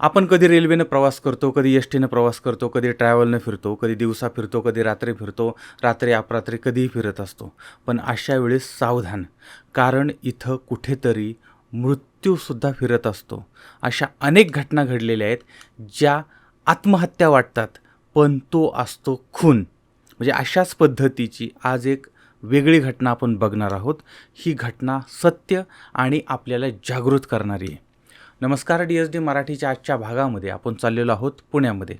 आपण कधी रेल्वेनं प्रवास करतो कधी एस टीनं प्रवास करतो कधी ट्रॅव्हलनं फिरतो कधी दिवसा फिरतो कधी रात्री फिरतो रात्री अपरात्री कधीही फिरत असतो. पण अशा वेळेस सावधान कारण इथं कुठेतरी मृत्यूसुद्धा फिरत असतो. अशा अनेक घटना घडलेल्या आहेत ज्या आत्महत्या वाटतात पण तो असतो खून. म्हणजे अशाच पद्धतीची आज एक वेगळी घटना आपण बघणार आहोत. ही घटना सत्य आणि आपल्याला जागृत करणारी आहे. नमस्कार डी एस डी मराठीच्या आजच्या भागामध्ये आपण चाललेलो आहोत पुण्यामध्ये.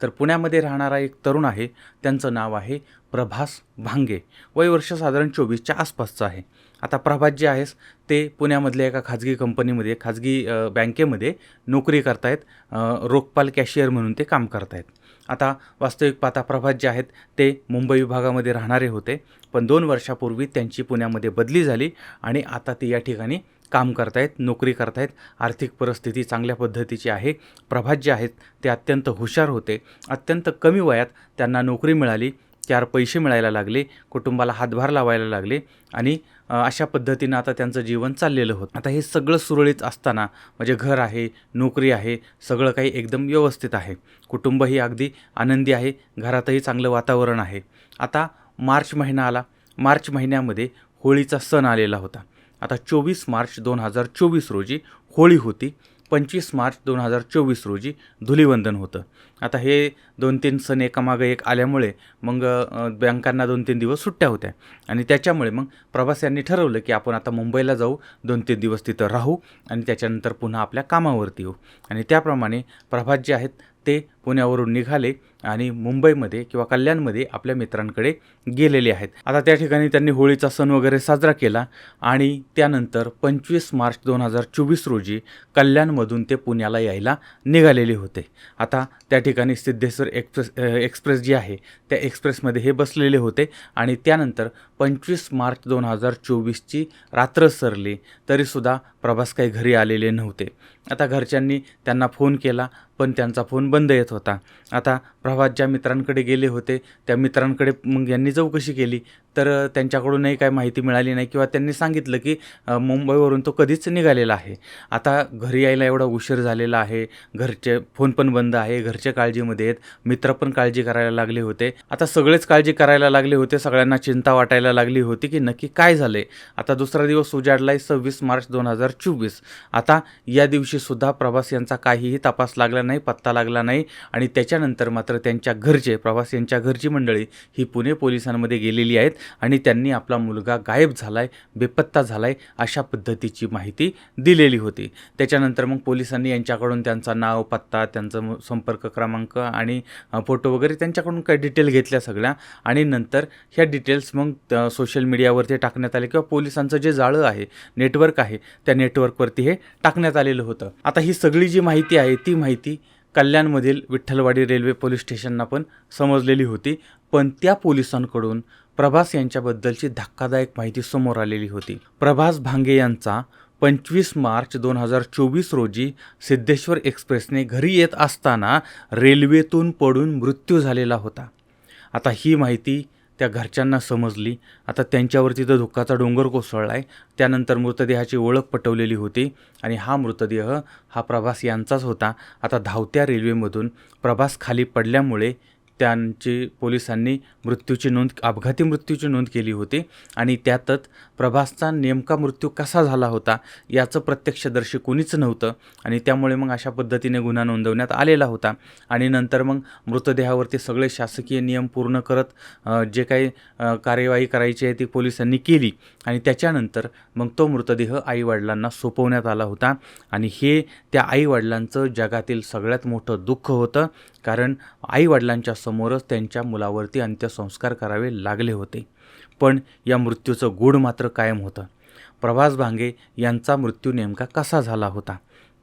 तर पुण्यामध्ये राहणारा एक तरुण आहे त्यांचं नाव आहे प्रभास भांगे. वय वर्ष साधारण चोवीसच्या आसपासचं आहे. आता प्रभास जे आहेस ते पुण्यामधल्या एका खाजगी कंपनीमध्ये खाजगी बँकेमध्ये नोकरी करतायत. रोखपाल कॅशियर म्हणून ते काम करतायत. आता वास्तविक पाहता प्रभात जे आहेत ते मुंबई विभागामध्ये राहणारे होते. पण दोन वर्षापूर्वी त्यांची पुण्यामध्ये बदली झाली आणि आता ते या ठिकाणी काम करतायत नोकरी करतायत आर्थिक परिस्थिती चांगल्या पद्धतीची आहे प्रभात जे आहेत ते अत्यंत हुशार होते अत्यंत कमी वयात त्यांना नोकरी मिळाली चार पैसे मिळायला लागले कुटुंबाला हातभार लावायला लागले आणि अशा पद्धतीनं आता त्यांचं जीवन चाललेलं होतं. आता हे सगळं सुरळीत असताना म्हणजे घर आहे नोकरी आहे सगळं काही एकदम व्यवस्थित आहे. कुटुंबही अगदी आनंदी आहे घरातही चांगलं वातावरण आहे. आता मार्च महिना आला मार्च महिन्यामध्ये होळीचा सण आलेला होता. आता चोवीस मार्च दोन हजार चोवीस रोजी होळी होती. पंचवीस मार्च दोन हजार चोवीस रोजी धुलिवंदन होतं. आता हे दोन तीन सण एकामागं एक आल्यामुळे मग बँकांना दोन तीन दिवस सुट्ट्या होत्या. आणि त्याच्यामुळे मग प्रवाशांनी ठरवलं की आपण आता मुंबईला जाऊ दोन तीन दिवस तिथं राहू आणि त्याच्यानंतर पुन्हा आपल्या कामावरती येऊ. आणि त्याप्रमाणे प्रभात जे आहेत ते पुण्यावरून निघाले आणि मुंबईमध्ये किंवा कल्याणमध्ये आपल्या मित्रांकडे गेलेले आहेत. आता त्या ठिकाणी त्यांनी होळीचा सण वगैरे साजरा केला आणि त्यानंतर पंचवीस मार्च दोन हजार चोवीस रोजी कल्याणमधून ते पुण्याला यायला निघालेले होते. आता त्या ठिकाणी सिद्धेश्वर एक्सप्रेस एक्सप्रेस जी आहे त्या एक्सप्रेसमध्ये हे बसलेले होते आणि त्यानंतर पंचवीस मार्च दोन हजार चोवीसची रात्र सरली तरीसुद्धा प्रभास काही घरी आलेले नव्हते. आता घरच्यांनी त्यांना फोन केला पण त्यांचा फोन बंद येत होता. आता प्रभात ज्या मित्रांकडे गेले होते त्या मित्रांकडे मग यांनी चौकशी केली. तर त्यांच्याकडूनही काय माहिती मिळाली नाही किंवा त्यांनी सांगितलं की मुंबईवरून तो कधीच निघालेला आहे. आता घरी यायला एवढा उशीर झालेला आहे. घरचे फोन पण बंद आहे. घरचे काळजीमध्ये आहेत. मित्र पण काळजी करायला लागले होते. आता सगळेच काळजी करायला लागले होते. सगळ्यांना चिंता वाटायला लागली होती की नक्की काय झाले आता दुसरा दिवस उजाडलाय सव्वीस मार्च दोन हजार चोवीस. आता या दिवशीसुद्धा प्रभास प्रवास यांचा काहीही तपास लागला नाही पत्ता लागला नाही आणि त्याच्यानंतर मात्र त्यांच्या घरचे प्रवास यांच्या घरची मंडळी ही पुणे पोलिसांमध्ये गेलेली आहेत. आणि त्यांनी आपला मुलगा गायब झालाय बेपत्ता झालाय अशा पद्धतीची माहिती दिलेली होती. त्याच्यानंतर मग पोलिसांनी यांच्याकडून त्यांचा नाव पत्ता त्यांचा संपर्क क्रमांक आणि फोटो वगैरे त्यांच्याकडून काही डिटेल घेतल्या सगळ्या आणि नंतर ह्या डिटेल्स मग सोशल मीडियावरती टाकण्यात आले किंवा पोलिसांचं जे जाळं आहे नेटवर्क आहे त्या नेटवर्कवरती हे टाकण्यात आलेलं होतं. आता ही सगळी जी माहिती आहे ती माहिती कल्याणमधील विठ्ठलवाडी रेल्वे पोलीस स्टेशनला पण समजलेली होती. पण त्या पोलिसांकडून प्रभास यांच्याबद्दलची धक्कादायक माहिती समोर आलेली होती. प्रभास भांगे यांचा पंचवीस मार्च दोन हजार चोवीस रोजी सिद्धेश्वर एक्सप्रेसने घरी येत असताना रेल्वेतून पडून मृत्यू झालेला होता. आता ही माहिती त्या घरच्यांना समजली. आता त्यांच्यावरती तर धुकाचा डोंगर कोसळला आहे त्यानंतर मृतदेहाची ओळख पटवलेली होती आणि हा मृतदेह हा प्रभास यांचाच होता. आता धावत्या रेल्वेमधून प्रभास खाली पडल्यामुळे त्यांची पोलिसांनी मृत्यूची नोंद अपघाती मृत्यूची नोंद केली होती आणि त्यातच प्रभासचा नेमका मृत्यू कसा झाला होता याचं प्रत्यक्षदर्शी कोणीच नव्हतं आणि त्यामुळे मग अशा पद्धतीने गुन्हा नोंदवण्यात आलेला होता. आणि नंतर मग मृतदेहावरती सगळे शासकीय नियम पूर्ण करत जे काही कार्यवाही करायची आहे ती पोलिसांनी केली आणि त्याच्यानंतर मग तो मृतदेह आईवडिलांना सोपवण्यात आला होता. आणि हे त्या आईवडिलांचं जगातील सगळ्यात मोठं दुःख होतं कारण आईवडिलांच्या समोरच त्यांच्या मुलावरती अंत्यसंस्कार करावे लागले होते. पण या मृत्यूचं गूढ मात्र कायम होतं. प्रभास भांगे यांचा मृत्यू नेमका कसा झाला होता?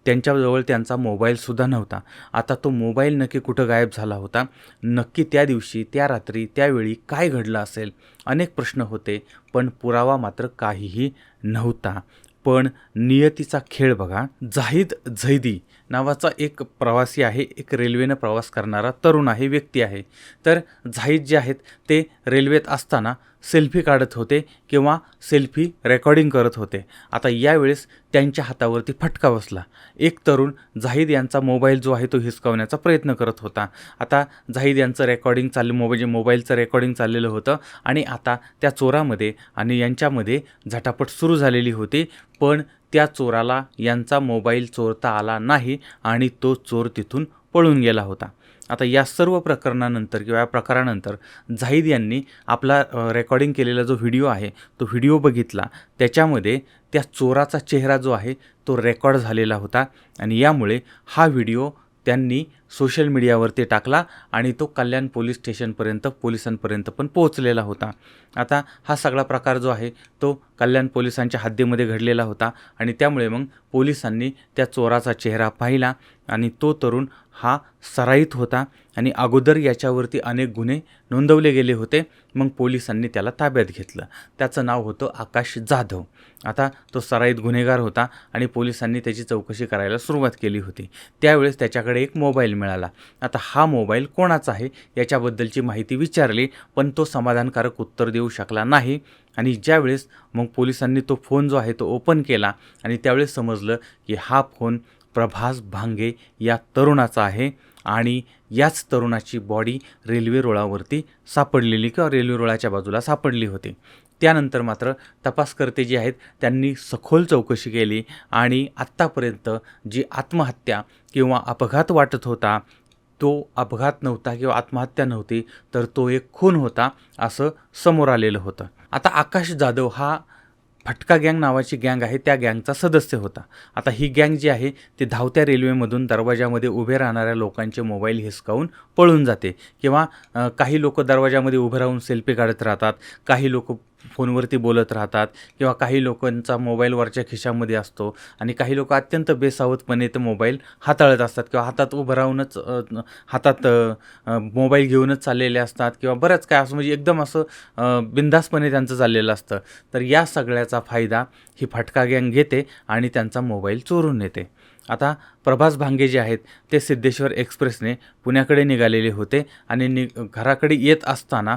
त्यांच्याजवळ त्यांचा मोबाईलसुद्धा नव्हता. आता तो मोबाईल नक्की कुठं गायब झाला होता? नक्की त्या दिवशी त्या रात्री त्यावेळी काय घडलं असेल? अनेक प्रश्न होते पण पुरावा मात्र काहीही नव्हता. पण नियतीचा खेळ बघा जाहीद झैदी नावाचा एक प्रवासी आहे एक रेल्वेनं प्रवास करणारा तरुण आहे व्यक्ती आहे. तर झाईद जे आहेत ते रेल्वेत असताना सेल्फी काढत होते किंवा सेल्फी रेकॉर्डिंग करत होते. आता यावेळेस त्यांच्या हातावरती फटका बसला. एक तरुण झाहीद यांचा मोबाईल जो आहे तो हिसकावण्याचा प्रयत्न करत होता. आता झाहीद यांचं रेकॉर्डिंग चाललं मोबाईल म्हणजे मोबाईलचं रेकॉर्डिंग चाललेलं होतं आणि आता त्या चोरामध्ये आणि यांच्यामध्ये झटापट सुरू झालेली होती. पण त्या चोराला यांचा मोबाईल चोरता आला नाही आणि तो चोर तिथून पळून गेला होता. आता या सर्व प्रकरणानंतर किंवा या प्रकारानंतर झाईद यांनी आपला रेकॉर्डिंग केलेला जो व्हिडिओ आहे तो व्हिडिओ बघितला. त्याच्यामध्ये त्या चोराचा चेहरा जो आहे तो रेकॉर्ड झालेला होता आणि यामुळे हा व्हिडिओ त्यांनी सोशल मीडियावरती टाकला आणि तो कल्याण पोलीस स्टेशनपर्यंत पोलिसांपर्यंत पण पोहोचलेला होता. आता हा सगळा प्रकार जो आहे तो कल्याण पोलिसांच्या हद्दीमध्ये घडलेला होता आणि त्यामुळे मग पोलिसांनी त्या चोराचा चेहरा पाहिला आणि तो तरुण हा सराईत होता आणि अगोदर याच्यावरती अनेक गुन्हे नोंदवले गेले होते. मग पोलिसांनी त्याला ताब्यात घेतलं. त्याचं नाव होतं आकाश जाधव. आता तो सराईत गुन्हेगार होता आणि पोलिसांनी त्याची चौकशी करायला सुरुवात केली होती. त्यावेळेस त्याच्याकडे एक मोबाईल मिळाला. मिळाला. आता हा मोबाईल कोणाचा आहे याच्याबद्दलची माहिती विचारली पण तो समाधानकारक उत्तर देऊ शकला नाही. आणि ज्यावेळेस मग पोलिसांनी तो फोन जो आहे तो ओपन केला आणि त्यावेळेस समजलं की हा फोन प्रभास भांगे या तरुणाचा आहे आणि याच तरुणाची बॉडी रेल्वे रुळावरती सापडलेली किंवा रेल्वे रुळाच्या बाजूला सापडली होती. त्यानंतर मात्र तपासकर्ते जे आहेत त्यांनी सखोल चौकशी केली आणि आत्तापर्यंत जी आत्महत्या किंवा अपघात वाटत होता तो अपघात नव्हता किंवा आत्महत्या नव्हती तर तो एक खून होता असं समोर आलेलं होतं. आता आकाश जाधव हा फटका गँग नावाची गँग आहे त्या गँगचा सदस्य होता. आता ही गँग जी आहे ती धावत्या रेल्वेमधून दरवाजामध्ये उभे राहणाऱ्या लोकांचे मोबाईल हिसकावून पळून जाते किंवा काही लोक दरवाजामध्ये उभे राहून सेल्फी काढत राहतात काही लोक फोनवरती बोलत राहतात किंवा काही लोकांचा मोबाईलवरच्या खिशामध्ये असतो आणि काही लोक अत्यंत बेसावधपणे ते मोबाईल हाताळत असतात किंवा हातात उभं राहूनच हातात मोबाईल घेऊनच चाललेले असतात किंवा बरंच काय असं म्हणजे एकदम असं बिंदासपणे बिनधास्तपणे त्यांचं चाललेलं असतं. तर या सगळ्याचा फायदा ही फटका गँग घेते आणि त्यांचा मोबाईल चोरून नेते. आता प्रभास भांगे जे आहेत ते सिद्धेश्वर एक्सप्रेसने पुण्याकडे निघालेले होते आणि नि घराकडे येत असताना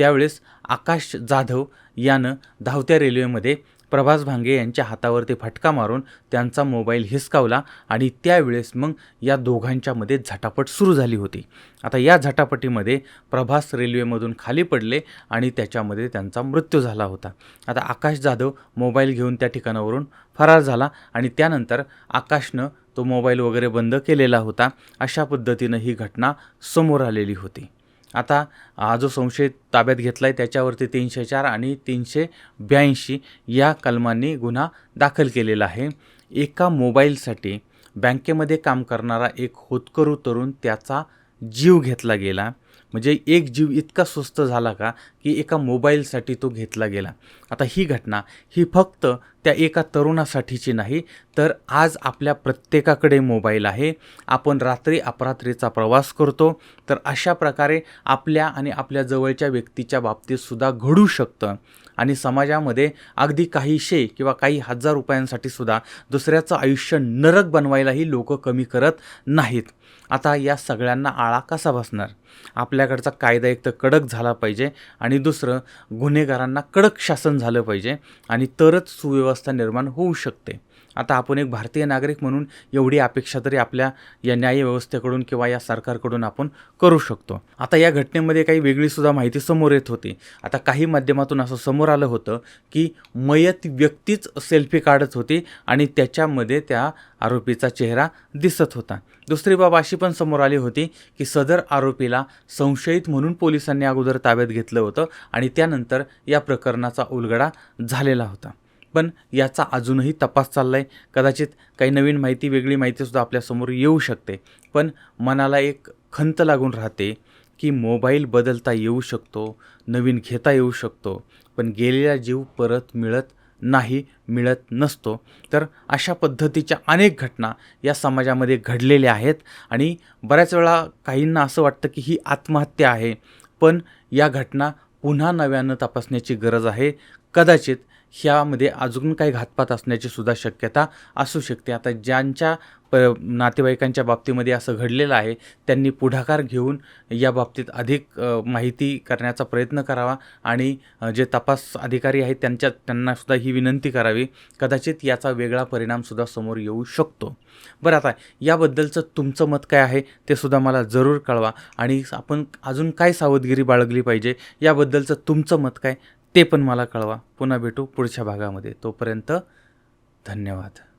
त्यावेळेस आकाश जाधव यानं धावत्या रेल्वेमध्ये प्रभास भांगे यांच्या हातावरती फटका मारून त्यांचा मोबाईल हिसकावला आणि त्यावेळेस मग या दोघांच्यामध्ये झटापट सुरू झाली होती. आता या झटापटीमध्ये प्रभास रेल्वेमधून खाली पडले आणि त्याच्यामध्ये त्यांचा मृत्यू झाला होता. आता आकाश जाधव मोबाईल घेऊन त्या ठिकाणावरून फरार झाला आणि त्यानंतर आकाशनं तो मोबाईल वगैरे बंद केलेला होता. अशा पद्धतीनं ही घटना समोर आलेली होती. आता हा जो संशय ताब्यात घेतला आहे त्याच्यावरती तीनशे चार आणि तीनशे ब्याऐंशी या कलमांनी गुन्हा दाखल केलेला आहे. एका मोबाईलसाठी बँकेमध्ये काम करणारा एक होतकरू तरुण त्याचा जीव घेतला गेला. म्हणजे एक जीव इतका स्वस्त झाला का की एका मोबाईलसाठी तो घेतला गेला. आता ही घटना ही फक्त त्या एका तरुणासाठीची नाही तर आज आपल्या प्रत्येकाकडे मोबाईल आहे. आपण रात्री अपरात्रीचा प्रवास करतो तर अशा प्रकारे आपल्या आणि आपल्या जवळच्या व्यक्तीच्या बाबतीतसुद्धा घडू शकतं. आणि समाजामध्ये अगदी काहीशे किंवा काही हजार रुपयांसाठी सुद्धा दुसऱ्याचं आयुष्य नरक बनवायलाही लोक कमी करत नाहीत. आता या सगळ्यांना आळा कसा बसणार? आपल्याकडचा कायदा एक तर कडक झाला पाहिजे आणि दुसरं गुन्हेगारांना कडक शासन झालं पाहिजे आणि तरच सुव्यवस्था निर्माण होऊ शकते. आता आपण एक भारतीय नागरिक म्हणून एवढी अपेक्षा तरी आपल्या या न्यायव्यवस्थेकडून किंवा या सरकारकडून आपण करू शकतो. आता या घटनेमध्ये काही वेगळीसुद्धा माहिती समोर येत होती. आता काही माध्यमातून असं समोर आलं होतं की मयत व्यक्तीच सेल्फी काढत होती आणि त्याच्यामध्ये त्या आरोपीचा चेहरा दिसत होता. दुसरी बाब अशी पण समोर आली होती की सदर आरोपीला संशयित म्हणून पोलिसांनी अगोदर ताब्यात घेतलं होतं आणि त्यानंतर या प्रकरणाचा उलगडा झालेला होता. पण याचा अजूनही तपास चालला आहे कदाचित काही नवीन माहिती वेगळी माहितीसुद्धा आपल्यासमोर येऊ शकते. पण मनाला एक खंत लागून राहते की मोबाईल बदलता येऊ शकतो नवीन घेता येऊ शकतो. पण गेलेला जीव परत मिळत नाही मिळत नसतो. तर अशा पद्धतीच्या अनेक घटना या समाजामध्ये घडलेल्या आहेत आणि बऱ्याच वेळा काहींना असं वाटतं की ही आत्महत्या आहे. पण या घटना पुन्हा नव्यानं तपासण्याची गरज आहे. कदाचित ह्यामध्ये अजून काही घातपात असण्याची सुद्धा शक्यता असू शकते. आता ज्यांच्या प नातेवाईकांच्या बाबतीमध्ये असं घडलेलं आहे त्यांनी पुढाकार घेऊन या बाबतीत अधिक माहिती करण्याचा प्रयत्न करावा आणि जे तपास अधिकारी आहेत त्यांच्या त्यांनासुद्धा ही विनंती करावी कदाचित याचा वेगळा परिणामसुद्धा समोर येऊ शकतो. बरं आता याबद्दलचं तुमचं मत काय आहे ते सुद्धा मला जरूर कळवा आणि आपण अजून काय सावधगिरी बाळगली पाहिजे याबद्दलचं तुमचं मत काय ते पण मला कळवा. पुन्हा भेटू पुढच्या भागामध्ये. तोपर्यंत धन्यवाद.